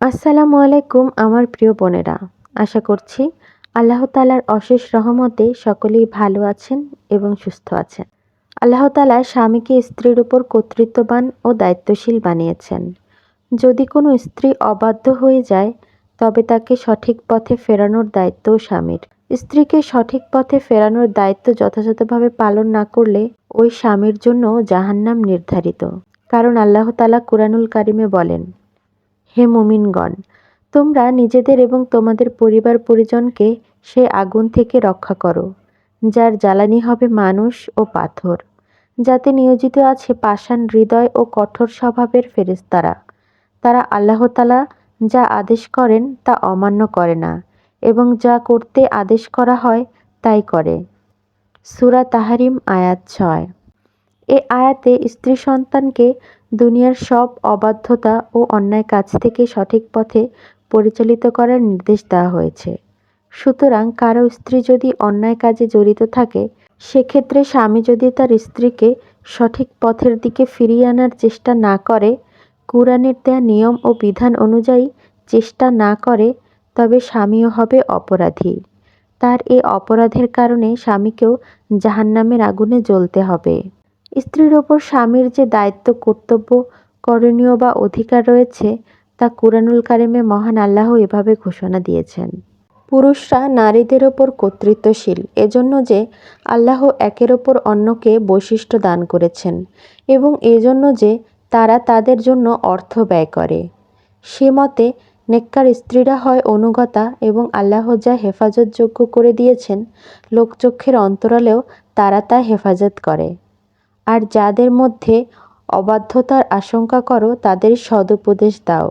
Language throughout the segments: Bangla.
আসসালামু আলাইকুম, আমার প্রিয় বোনেরা। আশা করছি আল্লাহ তালার অশেষ রহমতে সকলেই ভালো আছেন এবং সুস্থ আছেন। আল্লাহ তালা স্বামীকে স্ত্রীর উপর কর্তৃত্ববান ও দায়িত্বশীল বানিয়েছেন। যদি কোনো স্ত্রী অবাধ্য হয়ে যায়, তবে তাকে সঠিক পথে ফেরানোর দায়িত্বও স্বামীর। স্ত্রীকে সঠিক পথে ফেরানোর দায়িত্ব যথাযথভাবে পালন না করলে ওই স্বামীর জন্য জাহান্নাম নির্ধারিত। কারণ আল্লাহ তালা কুরআনুল কারিমে বলেন হে মুমিনগণ, তোমরা নিজেদের এবং তোমাদের পরিবার পরিজনকে সে আগুন থেকে রক্ষা করো, যার জ্বালানি হবে মানুষ ও পাথর, যাতে নিয়োজিত আছে পাষাণ হৃদয় ও কঠোর স্বভাবের ফেরেস্তারা তারা আল্লাহতালা যা আদেশ করেন তা অমান্য করে না এবং যা করতে আদেশ করা হয় তাই করে। সুরা তাহারিম আয়াত ছয়। এ আয়াতে স্ত্রী সন্তানকে দুনিয়ার সব অবাধ্যতা ও অন্যায় কাজ থেকে সঠিক পথে পরিচালিত করার নির্দেশ দেওয়া হয়েছে। সুতরাং কারও স্ত্রী যদি অন্যায় কাজে জড়িত থাকে, সেক্ষেত্রে স্বামী যদি তার স্ত্রীকে সঠিক পথের দিকে ফিরিয়ে আনার চেষ্টা না করে, কোরআনের দেয়া নিয়ম ও বিধান অনুযায়ী চেষ্টা না করে, তবে স্বামীও হবে অপরাধী। তার এ অপরাধের কারণে স্বামীকেও জাহান্নামের আগুনে জ্বলতে হবে। স্ত্রীর ওপর স্বামীর যে দায়িত্ব, কর্তব্য, করণীয় বা অধিকার রয়েছে, তা কুরআনুল কারিমে মহান আল্লাহ এভাবে ঘোষণা দিয়েছেন। পুরুষরা নারীদের ওপর কর্তৃত্বশীল, এজন্য যে আল্লাহ একের ওপর অন্যকে বৈশিষ্ট্য দান করেছেন এবং এজন্য যে তারা তাদের জন্য অর্থ ব্যয় করে। সে মতে, নেককার স্ত্রীরা হয় অনুগতা এবং আল্লাহ যা হেফাজতযোগ্য করে দিয়েছেন, লোকচক্ষের অন্তরালেও তারা তা হেফাজত করে। আর যাদের মধ্যে অবাধ্যতার আশঙ্কা করো, তাদের সদুপদেশ দাও।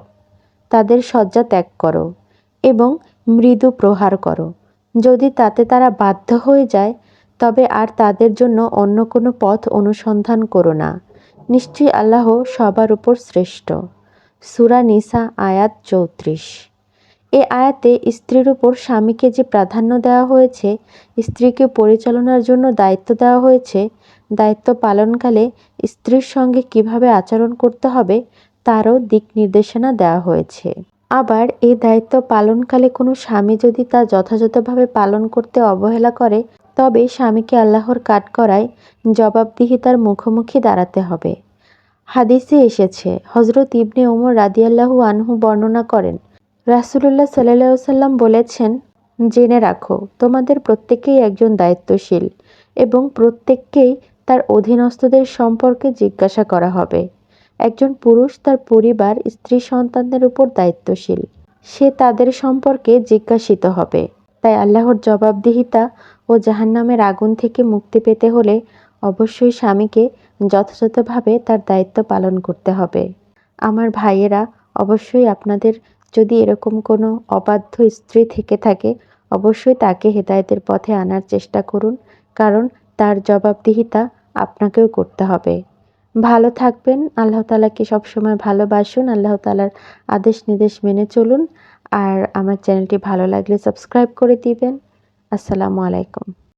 তাদের শয্যা ত্যাগ করো এবং মৃদু প্রহার করো। যদি তাতে তারা বাধ্য হয়ে যায়, তবে আর তাদের জন্য অন্য কোনো পথ অনুসন্ধান করো না। নিশ্চয়ই আল্লাহ সবার উপর শ্রেষ্ঠ। সুরা নিসা আয়াত চৌত্রিশ। এ আয়াতে স্ত্রীর উপর স্বামীকে যে প্রাধান্য দেওয়া হয়েছে, স্ত্রীকে পরিচালনার জন্য দায়িত্ব দেওয়া হয়েছে, দায়িত্ব পালনকালে স্ত্রীর সঙ্গে কীভাবে আচরণ করতে হবে তারও দিক নির্দেশনা দেওয়া হয়েছে। আবার এই দায়িত্ব পালনকালে কোনো স্বামী যদি তা যথাযথভাবে পালন করতে অবহেলা করে, তবে স্বামীকে আল্লাহর কাঠ করায় জবাবদিহিতার মুখোমুখি দাঁড়াতে হবে। হাদিসে এসেছে হজরত ইবনে ওমর রাদিয়াল্লাহু আনহু বর্ণনা করেন রাসুলুল্লাহ সাল্লাহ সাল্লাম বলেছেন, জেনে রাখো, তোমাদের প্রত্যেকেই একজন দায়িত্বশীল এবং প্রত্যেককেই তার অধীনস্থদের সম্পর্কে জিজ্ঞাসা করা হবে। একজন পুরুষ তার পরিবার, স্ত্রী সন্তানদের উপর দায়িত্বশীল। সে তাদের সম্পর্কে জিজ্ঞাসিত হবে। তাই আল্লাহর জবাবদিহিতা ও জাহান্নামের আগুন থেকে মুক্তি পেতে হলে অবশ্যই স্বামীকে যথাযথভাবে তার দায়িত্ব পালন করতে হবে। আমার ভাইয়েরা, অবশ্যই আপনাদের যদি এরকম কোনো অবাধ্য স্ত্রী থেকে থাকে, অবশ্যই তাকে হেদায়তের পথে আনার চেষ্টা করুন, কারণ তার জবাবদিহিতা আপনাকেও করতে হবে। ভালো থাকবেন, আল্লাহ তালাকে সবসময় ভালোবাসুন, আল্লাহ তালার আদেশ নির্দেশ মেনে চলুন, আর আমার চ্যানেলটি ভালো লাগলে সাবস্ক্রাইব করে দিবেন। আসসালামু আলাইকুম।